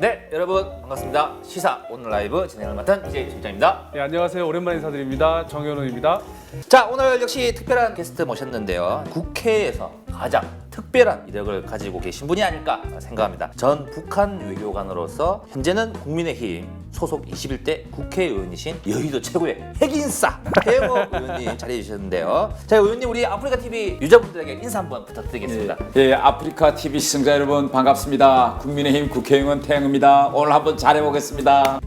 네, 여러분 반갑습니다. 시사 오늘 라이브 진행을 맡은 DJ 실장입니다. 네, 안녕하세요. 오랜만에 인사드립니다. 정현우입니다. 자, 오늘 역시 특별한 게스트 모셨는데요. 국회에서 가장 특별한 이력을 가지고 계신 분이 아닐까 생각합니다. 전 북한 외교관으로서 현재는 국민의힘 소속 21대 국회의원이신 여의도 최고의 핵인싸 태영호 의원님 자리해 주셨는데요. 자, 의원님 우리 아프리카 TV 유저분들에게 인사 한번 부탁드리겠습니다. 예, 아프리카 TV 시청자 여러분 반갑습니다. 국민의힘 국회의원 태영입니다. 오늘 한번 잘해보겠습니다.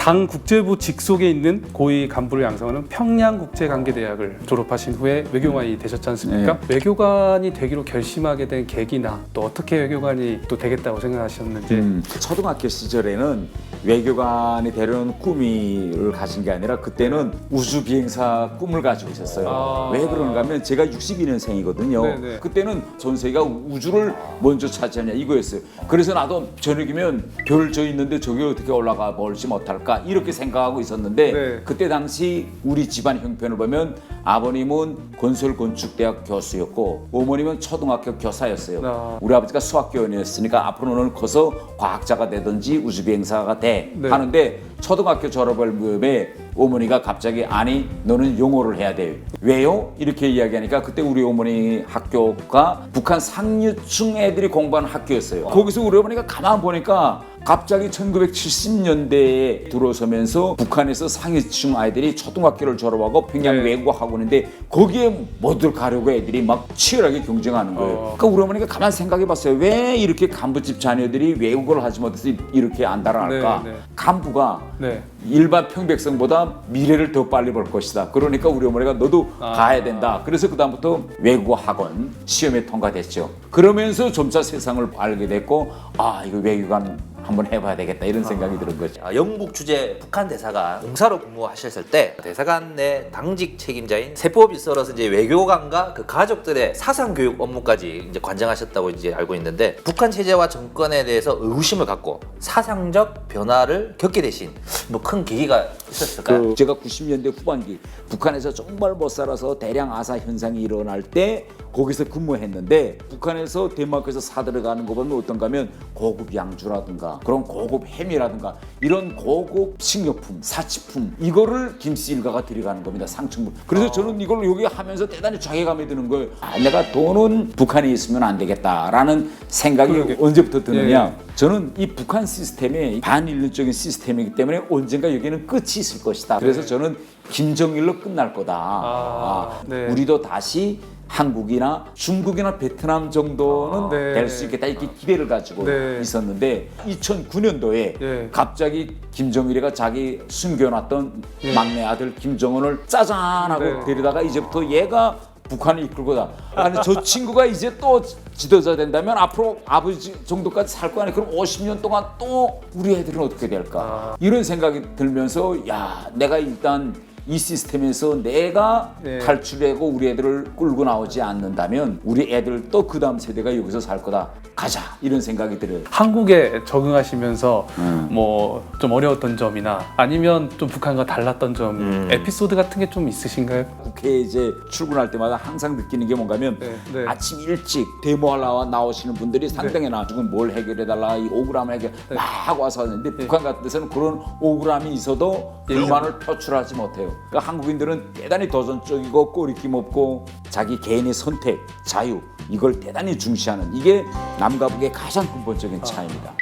당 국제부 직속에 있는 고위 간부를 양성하는 평양국제관계대학을 졸업하신 후에 외교관이 되셨지 않습니까? 외교관이 되기로 결심하게 된 계기나 또 어떻게 외교관이 또 되겠다고 생각하셨는지 음, 초등학교 시절에는 외교관이 되려는 꿈을 가진 게 아니라 그때는 우주 비행사 꿈을 가지고 있었어요. 아. 왜 그런가 하면 제가 62년생이거든요. 네네. 그때는 전 세계가 우주를 먼저 차지하냐 이거였어요. 그래서 나도 저녁이면 별 저 있는데 저기 어떻게 올라가 볼지 못할까 이렇게 생각하고 있었는데 네. 그때 당시 우리 집안 형편을 보면 아버님은 건설건축대학 교수였고 어머님은 초등학교 교사였어요. 아. 우리 아버지가 수학교원이었으니까 앞으로는 커서 과학자가 되든지 우주비행사가 돼 네. 하는데 초등학교 졸업할 무렵에 어머니가 갑자기 아니 너는 영어를 해야 돼 왜요? 이렇게 이야기하니까 그때 우리 어머니 학교가 북한 상류층 애들이 공부하는 학교였어요 거기서 우리 어머니가 가만 보니까 갑자기 1970년대에 들어서면서 북한에서 상위층 아이들이 초등학교를 졸업하고 평양 네. 외국 학원인데 거기에 모두 가려고 애들이 막 치열하게 경쟁하는 거예요. 어. 그러니까 우리 어머니가 가만 생각해 봤어요. 왜 이렇게 간부집 자녀들이 외국어를 하지 못해서 이렇게 안달할까? 네, 네. 간부가 네. 일반 평백성보다 미래를 더 빨리 볼 것이다. 그러니까 우리 어머니가 너도 아. 가야 된다. 그래서 그다음부터 외국어 학원 시험에 통과됐죠. 그러면서 점차 세상을 알게 됐고 아 이거 외교관 한번 해봐야 되겠다 이런 생각이 드는 거죠. 아, 영국 주재 북한 대사관 공사로 근무하셨을 때 대사관 내 당직 책임자인 세법이 썰어서 이제 외교관과 그 가족들의 사상 교육 업무까지 이제 관장하셨다고 이제 알고 있는데 북한 체제와 정권에 대해서 의구심을 갖고 사상적 변화를 겪게 되신 뭐 큰 계기가 있었을까요? 그 제가 90년대 후반기 북한에서 정말 못 살아서 대량 아사 현상이 일어날 때 거기서 근무했는데 북한에서 덴마크에서 사들어가는 거 보면 어떤가 하면 고급 양주라든가 그런 고급 햄이라든가 이런 고급 식료품, 사치품 이거를 김씨 일가가 들여가는 겁니다 상층부. 그래서 저는 이걸 여기 하면서 대단히 자괴감이 드는 거예요. 아, 내가 돈은 북한에 있으면 안 되겠다라는 생각이 그러게. 언제부터 드느냐? 예. 저는 이 북한 시스템이 반인륜적인 시스템이기 때문에 언젠가 여기는 끝이 있을 것이다. 그래서 저는 김정일로 끝날 거다. 아, 네. 우리도 다시 한국이나 중국이나 베트남 정도는 네. 될 수 있겠다 이렇게 기대를 가지고 네. 있었는데 2009년도에 예. 갑자기 김정일이가 자기 숨겨놨던 예. 막내 아들 김정은을 짜잔하고 네. 데리다가 이제부터 얘가 북한을 이끌고다. 아니 저 친구가 이제 또 지도자 된다면 앞으로 아버지 정도까지 살 거 아니야. 그럼 50년 동안 또 우리 애들은 어떻게 될까? 아. 이런 생각이 들면서 야 내가 일단 이 시스템에서 내가 네. 탈출하고 우리 애들을 끌고 나오지 않는다면 우리 애들 또그 다음 세대가 여기서 살 거다. 가자 이런 생각이 들어요. 한국에 적응하시면서 음. 뭐 좀 어려웠던 점이나 아니면 좀 북한과 달랐던 점 음. 에피소드 같은 게 좀 있으신가요? 국회에 이제 출근할 때마다 항상 느끼는 게 뭔가면 네, 네. 아침 일찍 데모하러 나오시는 분들이 상당히나 지금 뭘 해결해달라 이 오그라마 해결 네. 막 와서 하는데 북한 같은 데서는 그런 오그람이 있어도 예. 불만을 표출하지 못해요. 그러니까 한국인들은 대단히 도전적이고 꼬리낌 없고 자기 개인의 선택, 자유 이걸 대단히 중시하는 이게 남과 북의 가장 근본적인 차이입니다.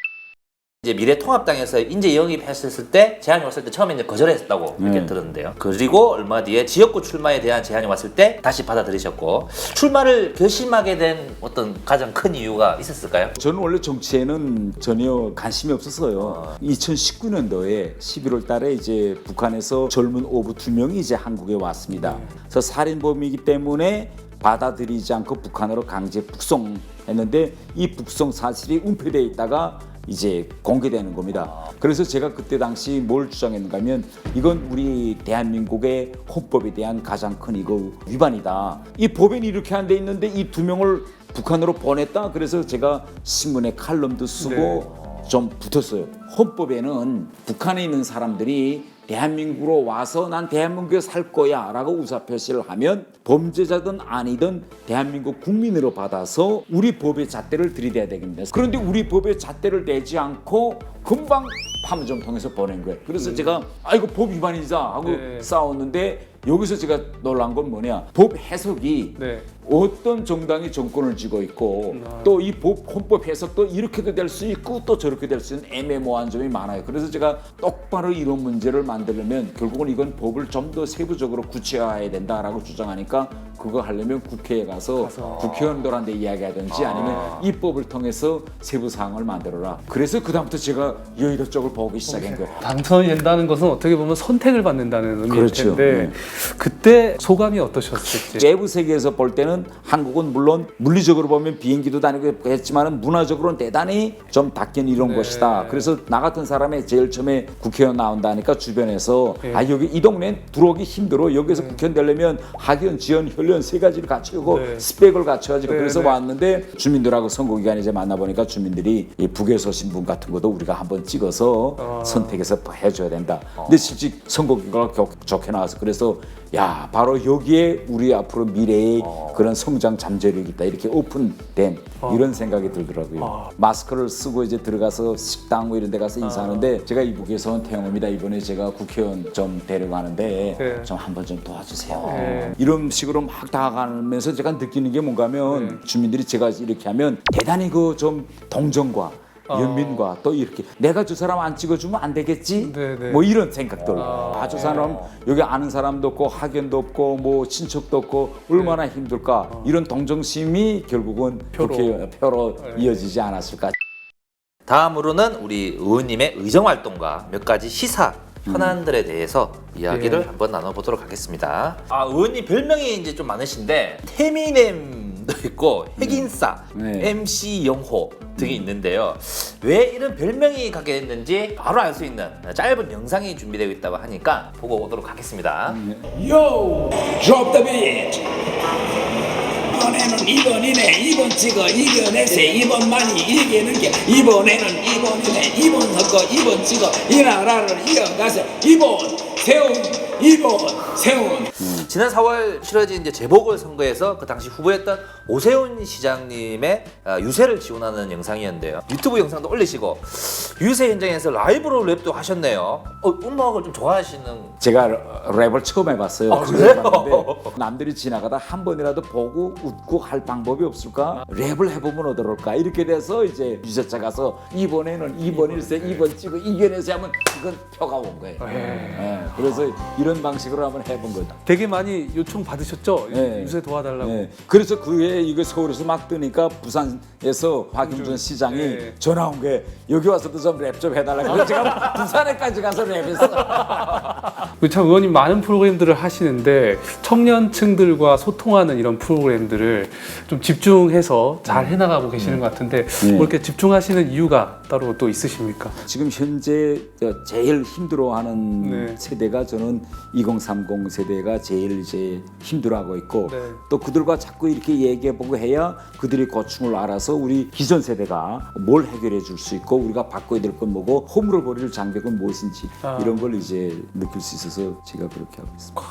이제 미래통합당에서 인재 영입했을 때 제안이 왔을 때 처음에 이제 거절했다고 이렇게 네. 들었는데요. 그리고 얼마 뒤에 지역구 출마에 대한 제안이 왔을 때 다시 받아들이셨고 출마를 결심하게 된 어떤 가장 큰 이유가 있었을까요? 저는 원래 정치에는 전혀 관심이 없었어요. 2019년도에 11월 달에 이제 북한에서 젊은 오부 두 명이 이제 한국에 왔습니다. 그래서 살인범이기 때문에 받아들이지 않고 북한으로 강제 북송했는데 이 북송 사실이 은폐되어 있다가 이제 공개되는 겁니다. 그래서 제가 그때 당시 뭘 주장했는가 하면 이건 우리 대한민국의 헌법에 대한 가장 큰 이거 위반이다. 이 법에 이렇게 안 돼 있는데 이 두 명을 북한으로 보냈다. 그래서 제가 신문에 칼럼도 쓰고 좀 붙었어요. 헌법에는 북한에 있는 사람들이 대한민국으로 와서 난 대한민국에 살 거야 라고 의사 표시를 하면 범죄자든 아니든 대한민국 국민으로 받아서 우리 법의 잣대를 들이대야 되겠습니다. 그런데 우리 법의 잣대를 내지 않고 금방 판문점 통해서 보낸 거예요. 그래서 제가 아 이거 법 위반이자 하고 네. 싸웠는데 여기서 제가 놀란 건 뭐냐 법 해석이 네. 어떤 정당이 정권을 쥐고 있고 아. 또이법 헌법 해석도 이렇게도 될 수 있고 또 저렇게 될 수 있는 애매모호한 점이 많아요. 그래서 제가 똑바로 이런 문제를 만들려면 결국은 이건 법을 좀 더 세부적으로 구체화해야 된다라고 주장하니까 그거 하려면 국회에 가서, 가서. 국회의원들한테 이야기하든지 아니면 이 법을 통해서 세부 사항을 만들어라. 그래서 그다음부터 제가 여의도 쪽을 보기 시작한 거예요. 당선이 된다는 것은 어떻게 보면 선택을 받는다는 의미일 그렇죠. 텐데 네. 그때 소감이 어떠셨을지. 외부 세계에서 볼 때는 한국은 물론 물리적으로 보면 비행기도 다니고 했지만은 문화적으로는 대단히 좀 닦인 이런 네. 것이다. 그래서 나 같은 사람이 제일 처음에 국회의원 나온다니까 주변에서 네. 아 여기 이 동네 들어오기 힘들어. 여기서 국회의원 되려면 학연, 지연, 혈연 세 가지를 갖추고 네. 스펙을 갖춰야지. 네, 그래서 네. 왔는데 주민들하고 선거기간에 이제 만나보니까 주민들이 이 북에서 신분 같은 것도 우리가 한번 찍어서 아. 선택해서 해줘야 된다. 근데 실제 선거기가 좋게 나와서 그래서 야 바로 여기에 우리 앞으로 미래의 그런 성장 잠재력이 있다 이렇게 오픈된 이런 생각이 들더라고요. 마스크를 쓰고 이제 들어가서 식당 뭐 이런 데 가서 인사하는데 제가 이북에서 온 태영입니다. 이번에 제가 국회의원 좀 데려가는데 네. 좀 한번 좀 도와주세요. 네. 이런 식으로 막 다가가면서 제가 느끼는 게 뭔가면 네. 주민들이 제가 이렇게 하면 대단히 그 좀 동정과 어. 연민과 또 이렇게 내가 저 사람 안 찍어주면 안 되겠지 네, 네. 뭐 이런 생각들 아. 아, 저 사람 여기 아는 사람도 없고 학연도 없고 뭐 친척도 없고 얼마나 힘들까 이런 동정심이 결국은 네. 표로. 국회 표로 네. 이어지지 않았을까 다음으로는 우리 의원님의 의정 활동과 몇 가지 시사 현안들에 대해서 이야기를 예. 한번 나눠보도록 하겠습니다. 아 의원님 별명이 이제 좀 많으신데 태미넴 도 있고 핵인싸, 네. MC 영호 등이 있는데요. 왜 이런 별명이 갖게 됐는지 바로 알 수 있는 짧은 영상이 준비되어 있다고 하니까 보고 오도록 하겠습니다. Yo, drop the beat. 이번에는 2번이네. 2번 찍어 이겨내세. 2번만이 이기는 게 이번에는 2번이네. 2번 섞어 2번 찍어. 이 나라를 이어가세. 2번 세운 2번 세운 지난 4월 치러진 이제 재보궐 선거에서 그 당시 후보였던 오세훈 시장님의 아, 유세를 지원하는 영상이었는데요. 유튜브 영상도 올리시고 유세 현장에서 라이브로 랩도 하셨네요. 어, 음악을 좀 좋아하시는 제가 랩을 처음 해봤어요. 아, 처음 그래요? 해봤는데 남들이 지나가다 한 번이라도 보고 웃고 할 방법이 없을까? 랩을 해보면 어떨까? 이렇게 돼서 이제 유세차 가서 이번에는 2번일세 2번 찍고 이겨내서 하면 그건 표가 온 거예요. 예, 그래서 이런 방식으로 한번 해본 거다. 되게 많이 요청 받으셨죠? 네. 유세 도와달라고. 네. 그래서 그 후에 이거 서울에서 막 뜨니까 부산에서 박용준 시장이 네. 전화 온 게 여기 와서도 좀 랩 좀 해달라고 그래서 제가 부산에까지 가서 랩했어. 그참 의원님 많은 프로그램들을 하시는데 청년층들과 소통하는 이런 프로그램들을 좀 집중해서 잘 해나가고 계시는 것 같은데 네. 뭐 이렇게 집중하시는 이유가 따로 또 있으십니까? 지금 현재 저 제일 힘들어하는 네. 세대가 저는 2030 세대가 제일 이제 힘들어하고 있고 네. 또 그들과 자꾸 이렇게 얘기해보고 해야 그들이 고충을 알아서 우리 기존 세대가 뭘 해결해 줄 수 있고 우리가 바꿔야 될 건 뭐고 허물어 버릴 장벽은 무엇인지 아. 이런 걸 이제 느낄 수 있어서 제가 그렇게 하고 있습니다.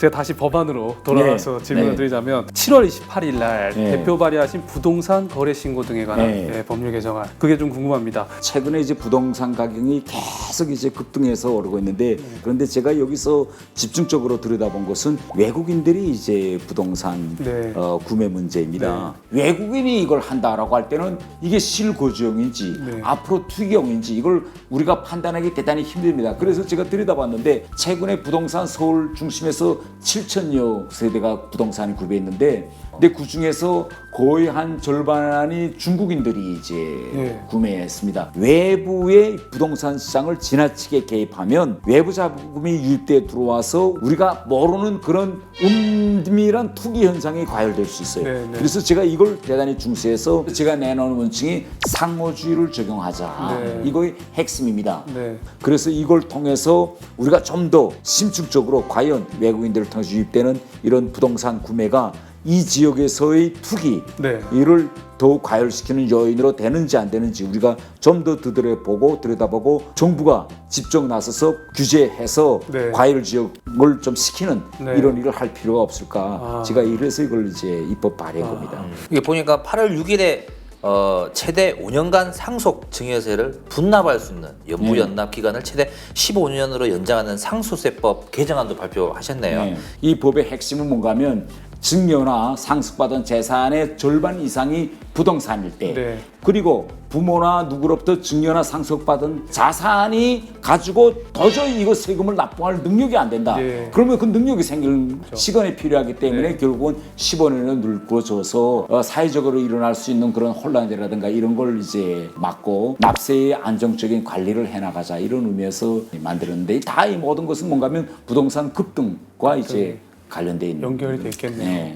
제가 다시 법안으로 돌아와서 네. 질문을 네. 드리자면 7월 28일 날 네. 대표 발의하신 부동산 거래 신고 등에 관한 네. 예, 법률 개정안 그게 좀 궁금합니다. 최근에 이제 부동산 가격이 계속 이제 급등해서 오르고 있는데 그런데 제가 여기서 집중적으로 들여다본 것은 외국인들이 이제 부동산 네. 어, 구매 문제입니다. 외국인이 이걸 한다라고 할 때는 이게 실거주용인지 네. 앞으로 투기용인지 이걸 우리가 판단하기 대단히 힘듭니다. 그래서 제가 들여다봤는데 최근에 부동산 서울 중심에서 7천여 세대가 부동산을 구매했는데 근데 그 중에서 거의 한 절반이 중국인들이 이제 네. 구매했습니다. 외부의 부동산 시장을 지나치게 개입하면 외부 자금이 유입돼 들어와서 우리가 모르는 그런 은밀한 투기 현상이 과열될 수 있어요. 네, 네. 그래서 제가 이걸 대단히 중시해서 제가 내놓은 원칙이 상호주의를 적용하자. 네. 이거의 핵심입니다. 네. 그래서 이걸 통해서 우리가 좀 더 심층적으로 과연 외국인들을 통해서 유입되는 이런 부동산 구매가 이 지역에서의 투기 네. 이를 더 더욱 과열시키는 요인으로 되는지 안 되는지 우리가 좀더 들여다보고 들여다보고 정부가 직접 나서서 규제해서 네. 과열 지역을 좀 시키는 네. 이런 일을 할 필요가 없을까 아. 제가 이래서 이걸 이제 입법 발의한 겁니다. 이게 보니까 8월 6일에 어, 최대 5년간 상속 증여세를 분납할 수 있는 연부 네. 연납 기간을 최대 15년으로 연장하는 상속세법 개정안도 발표하셨네요. 네. 이 법의 핵심은 뭔가 하면 증여나 상속받은 재산의 절반 이상이 부동산일 때 네. 그리고 부모나 누구로부터 증여나 상속받은 자산이 가지고 도저히 이거 세금을 납부할 능력이 안 된다. 예. 그러면 그 능력이 생길 시간이 필요하기 때문에 결국은 15년을 늙어줘서 어, 사회적으로 일어날 수 있는 그런 혼란이라든가 이런 걸 이제 막고 납세의 안정적인 관리를 해나가자 이런 의미에서 만들었는데 다 이 모든 것은 뭔가 하면 부동산 급등과 이제 관련돼 있는 연결이 돼 있겠네요. 네.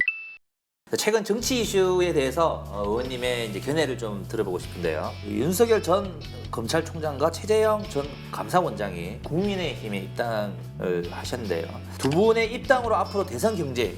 최근 정치 이슈에 대해서 어, 의원님의 이제 견해를 좀 들어보고 싶은데요. 윤석열 전 검찰총장과 최재형 전 감사원장이 국민의힘에 입당을 하셨는데요. 두 분의 입당으로 앞으로 대선 경쟁에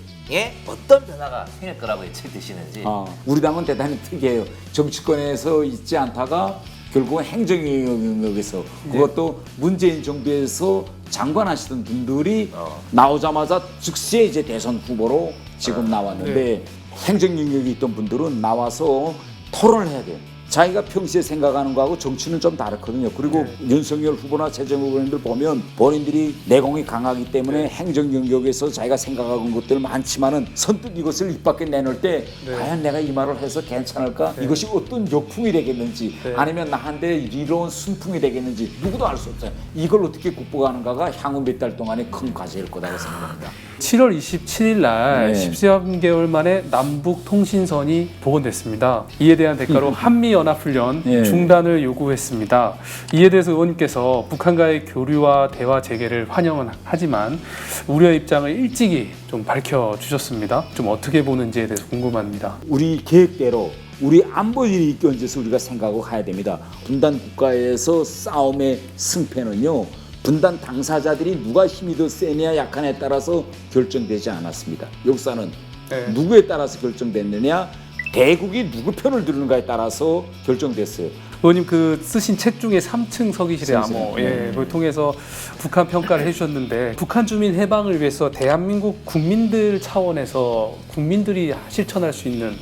어떤 변화가 생길 거라고 예측되시는지. 아, 우리 당은 대단히 특이해요. 정치권에서 있지 않다가 결국은 행정 영역에서 그것도 문재인 정부에서 장관하시던 분들이 어. 나오자마자 즉시에 이제 대선 후보로 지금 나왔는데 행정 영역에 있던 분들은 나와서 토론을 해야 돼요. 자기가 평소에 생각하는 거하고 정치는 좀 다르거든요. 그리고 윤석열 후보나 최재형 후보님들 보면 본인들이 내공이 강하기 때문에 행정 영역에서 자기가 생각하는 것들 많지만은 선뜻 이것을 입 밖에 내놓을 때 과연 내가 이 말을 해서 괜찮을까? 이것이 어떤 역풍이 되겠는지 네. 아니면 나한테 이로운 순풍이 되겠는지 누구도 알 수 없어요. 이걸 어떻게 극복하는가가 향후 몇 달 동안의 큰 과제일 거다고 생각합니다. 7월 27일 날 네. 13개월 만에 남북 통신선이 복원됐습니다. 이에 대한 대가로 한미 연합 훈련 네. 중단을 요구했습니다. 이에 대해서 의원님께서 북한과의 교류와 대화 재개를 환영은 하지만 우려의 입장을 일찍이 좀 밝혀 주셨습니다. 좀 어떻게 보는지에 대해서 궁금합니다. 우리 계획대로 우리 안보에 껴얹어서 우리가 생각하고 가야 됩니다. 분단 국가에서 싸움의 승패는요. 분단 당사자들이 누가 힘이 더 세냐 약하냐에 따라서 결정되지 않았습니다. 역사는 네. 누구에 따라서 결정됐느냐 대국이 누구 편을 들는가에 따라서 결정됐어요. 의원님 그 쓰신 책 중에 3층 서기실의 층, 암호 네. 예, 그걸 통해서 북한 평가를 해주셨는데 북한 주민 해방을 위해서 대한민국 국민들 차원에서 국민들이 실천할 수 있는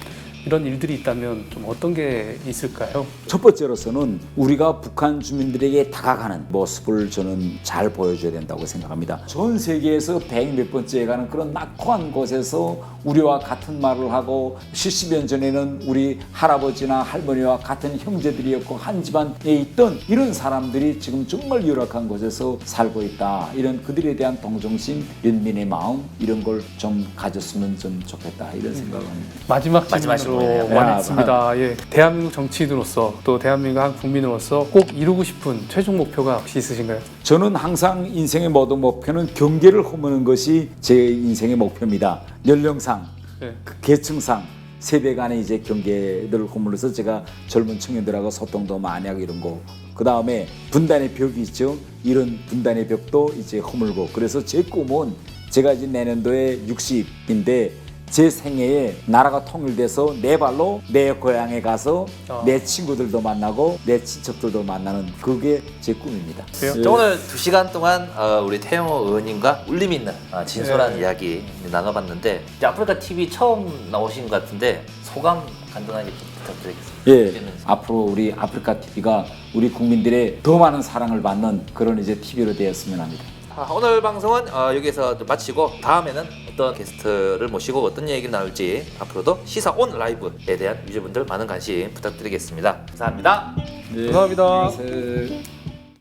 이런 일들이 있다면 좀 어떤 게 있을까요? 첫 번째로서는 우리가 북한 주민들에게 다가가는 모습을 저는 잘 보여줘야 된다고 생각합니다. 전 세계에서 백 몇 번째에 가는 그런 낙후한 곳에서 우리와 같은 말을 하고 70년 전에는 우리 할아버지나 할머니와 같은 형제들이었고 한 집안에 있던 이런 사람들이 지금 정말 열악한 곳에서 살고 있다. 이런 그들에 대한 동정심, 연민의 마음 이런 걸 좀 가졌으면 좀 좋겠다. 이런 생각을 합니다. 마지막 마지막 질문으로 질문이 네요. 원했습니다. 예, 대한민국 정치인으로서 또 대한민국 한 국민으로서 꼭 이루고 싶은 최종 목표가 혹시 있으신가요? 저는 항상 인생의 모든 목표는 경계를 허무는 것이 제 인생의 목표입니다. 연령상, 예. 그 계층상, 세대 간의 이제 경계들을 허물어서 제가 젊은 청년들하고 소통도 많이 하고 이런 거. 그 다음에 분단의 벽이 있죠. 이런 분단의 벽도 이제 허물고. 그래서 제 꿈은 제가 이제 내년도에 60인데 제 생애에 나라가 통일돼서 내 발로 내 고향에 가서 아. 내 친구들도 만나고 내 친척들도 만나는 그게 제 꿈입니다. 자, 오늘 두 시간 동안 어, 우리 태영호 의원님과 울림 있는 어, 진솔한 네. 이야기 나눠봤는데 이제 아프리카 TV 처음 나오신 것 같은데 소감 간단하게 좀 부탁드리겠습니다. 예, 재밌는 앞으로 우리 아프리카 TV가 우리 국민들의 더 많은 사랑을 받는 그런 이제 TV로 되었으면 합니다. 자, 오늘 방송은 어, 여기서 좀 마치고 다음에는 어떤 게스트를 모시고 어떤 얘기를 나눌지 앞으로도 시사 온 라이브에 대한 유저분들 많은 관심 부탁드리겠습니다. 감사합니다. 감사합니다. 네.